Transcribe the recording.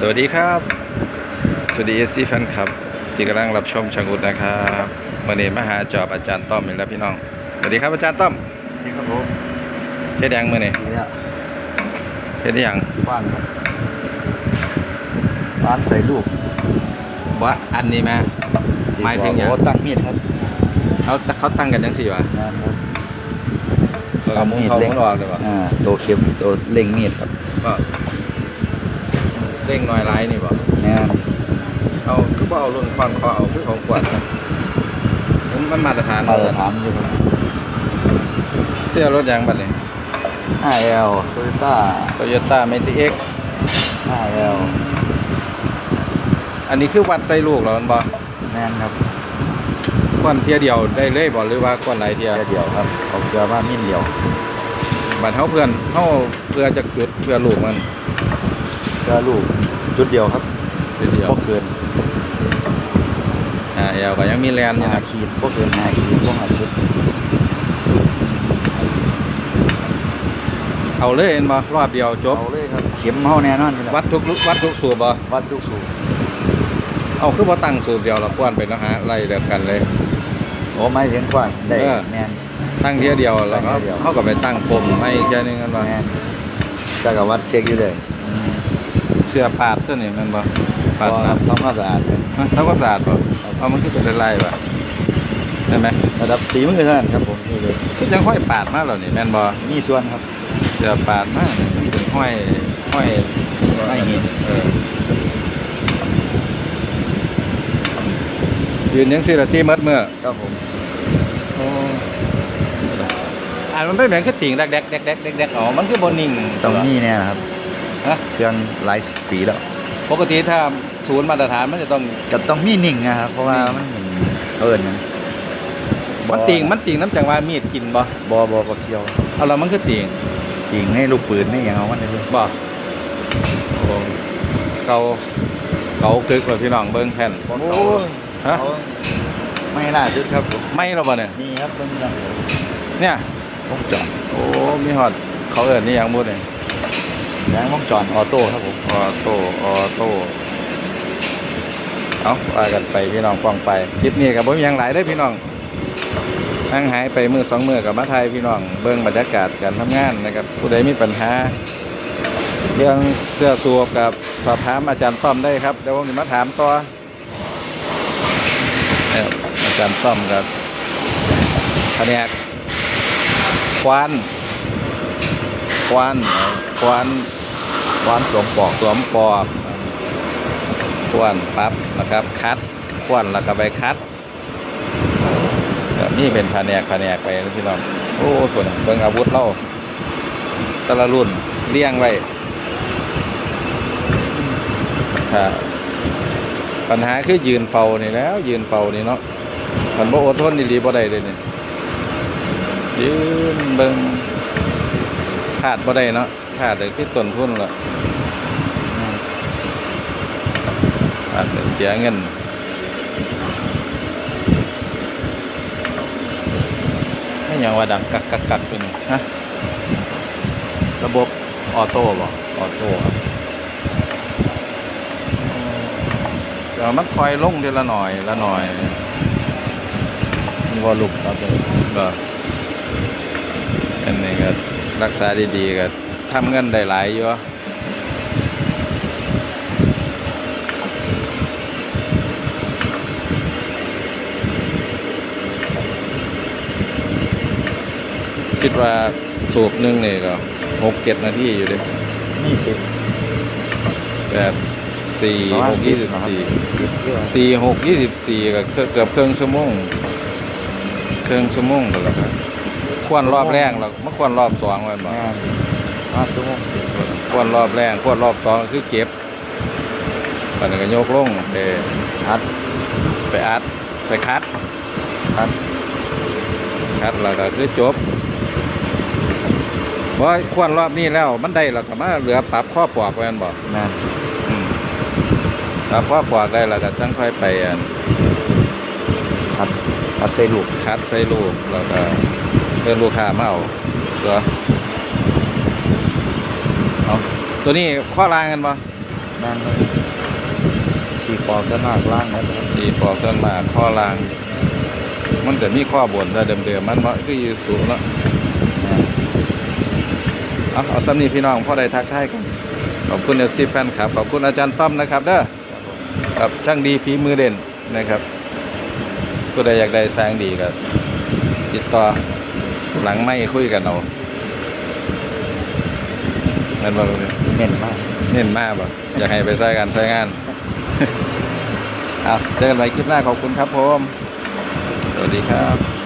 สวัสดีครับ สวัสดีเอซีแฟนคลับ ที่กำลังรับชมชังอุดนะครับมื่อนี้มาหาจอบอาจารย์ต้อมอีกแล้วพี่น้อง สวัสดีครับอาจารย์ต้อมนี่ครับผมเฮ็ดหยังมื่อนี้เนี่ยเฮ็ดหยังบ้านครับร้านใส่ลูกว่าอันนี้มาหมายถึงหยังโอ้ตั้งมีดครับเขาเขาตั้งกันจังสี่วะงานครับแล้วก็มุงเขามุงออกเลยวะอ่าตัวเข็มตัวเล็งมีดครับก็ เร่งหน่อยไลายนี่บ่งานเอาคือบ่เอารุ่นควานคอเอาคือของขวดครับมันมาตรฐานมาตรฐานอยู่ครับเสื้อรถหยังบัดนี้ 5L Toyota โตโยต้าเมติเอ็ก 5L อันนี้คือวัดใส่ลูกเหรอมันบ่แน่นครับควนเทียเดียวได้เลยบ่หรือว่าควนหลายเทียเดียวเดียวครับเอาเกลือมามีดเดียวบัดเฮาเพื่อนเฮาเพื่อจะจุดเพื่อลูกมันเกลือลูกจุดเดียวครับเทียเดียวพวกเกินอ่าเอวก็ยังมีแลนอยู่ห้านะขีดพวกเกินห้าขีดพวกห้าจุดเอาเลยเห็นบ่รอบเดียวจบ เอาเลยครับเข็มเฮาแน่นอนอยู่แล้ววัดทุกวัดทุกสูบบ่วัดทุกสูบเอาคือบ่ตั้งสูบเดียวละควนไปแล้วหาไล่เดียวกันเลย โอ้ไม่ถึงกว้างได้เออแน่นตั้งเทียเดียวแล้วก็ตั้งเทียเดียวเฮาก็ไปตั้งปมให้อีกแค่นึงกันว่าแน่นแต่กับวัดเช็คอยู่เลย เสื้อปาดตัวนี้แมันบ่ปาดพอน้ำทำความสะอาดเลยฮะทำความสะอาดบ่เอามันคือเป็นลายๆบ่ใช่ไหมระดับสีมือเท่านั้นครับผมนี่เลยคือจังห้อยปาดมาแล้วนี่แม่นบ่มีส่วนครับเสื้อปาดมามันเป็นห้อยห้อยห้อยหินเออยืนยังสิละที่มัดเมื่อครับผมอ่านมันไม่แบ่งคือติ่งแดกแดกแดกแดกแดกแดกอ๋อมันคือบนนิ่ง ตรงนี้เนี่ยนะครับ ฮะเครื่องหลายสิบปีแล้วปกติถ้าศูนย์มาตรฐานมันจะต้อง ก็ต้องมีนิ่งนะครับเพราะว่ามันเป็นเอิญนะมันติ่งมันติ่งน้ำจังว่ามีดกินบ่บอบอบอเคียวเอาแล้วมันคือติ่งจริงให้ลูกปืนไม่อย่างเอามันเลยบ่โอ้เกาเกาคึกเลยพี่น้องเบิ้งแผ่นโอ้ยฮะเขาไม่ล่าสุดครับผมไม่หรอบ่เนี่ยนี่ครับเพิ่งยังเนี่ยวงจรโอ้มีฮอดเขาเอิ้นนี่ยังบ่เนี่ย แรงวงจรออโต้ครับผม ออโต้ ออโต้ เอาว่ากันไปพี่น้องฟังไป คลิปนี้กับผมยังหลายได้อพี่น้องนั่งหายไปมือสองมือกับมาไทยพี่น้อง เบิ่งบรรยากาศการทำงานนะครับ ผู้ใดมีปัญหา เรื่องเสื้อสูบกับสอบถามอาจารย์ต้อมได้ครับ เดี๋ยวผมจะมาถามต่อเนี่ยอาจารย์ต้อมกับแผนกควานควานควาน ความสวมปลอกสวมปอกควนปั๊บนะครับ คัดควนแล้วก็ไปคัดแบบนี่เป็นแผนกแผนกไปนะพี่น้องโอ้ส่วนเบิ่งอาวุธเราแต่ละรุ่นเลี้ยงไว้ถ้าปัญหาคือยืนเฝ้านี่แล้ว ยืนเฝ้านี่เนาะมันบ่อดทนดีๆบ่ได้เลยนี่ยืนเบิ่งขาดบ่ได้เนาะ ขาดเลยคือต้นทุนละอาจจะเสียเงินไม่ยังว่าดังกักกักกักเป็นฮะระบบออโต้บ่ออโต้ครับเดี๋ยวมันคอยลงเดือนละหน่อยละหน่อยมีวอลลุ่มครับผมก็อันนี้ก็รักษาดีๆก็ ทำเงินได้หลายอยู่คิดว่าสูบหนึ่งนี่ก็หกเจ็ดนาทีอยู่เลยนี่สิบแปดสี่หกยี่สิบสี่สิบเยอะสี่หกยี่สิบสี่ก็เกือบเกือบครึ่งชั่วโมงครึ่งชั่วโมงแล้วครับควรรอบแรกแล้วมาควรรอบสองไว้บ่ งานห้าชั่วโมงควรรอบแรกควรรอบสองคือเก็บตอนนี้ก็ยกลงไปอัด ไปอัด ไปคัดอัด คัดแล้วก็คือจบว่าควรรอบนี้แล้วมันได้แล้วก็มาเหลือปรับข้อปอกไว้แม่นบ่งานอืมปรับข้อปอกได้แล้วก็จังค่อยไปอันอัดอัดใส่ลูกคัดใส่ลูกแล้วก็เดินลูกค้ามาเอาตัว เอาตัวนี้ข้อรางกันปะนั่งก็ขี่ปอกก็นากล่างนะครับสีปอกต้นมาข้อลาง มันจะมีข้อบนแต่เดิมๆมันเนาะคืออยู่สูงเนาะเอาเอาตำนี้พี่น้องพ่อได้ทักทายกันขอบคุณเอฟซีแฟนครับขอบคุณอาจารย์ต้อมนะครับเด้อครับช่างดีฝีมือเด่นนะครับผู้ใดอยากได้แสงดีก็ติดต่อหลังไม่คุยกันเอา เงินบ่ลูกนี่เน้นมากเน้นมากบ่อยากให้ไปใช้กันใช้งานเอาเจอกันใหม่คลิปหน้าขอบคุณครับผม สวัสดีครับ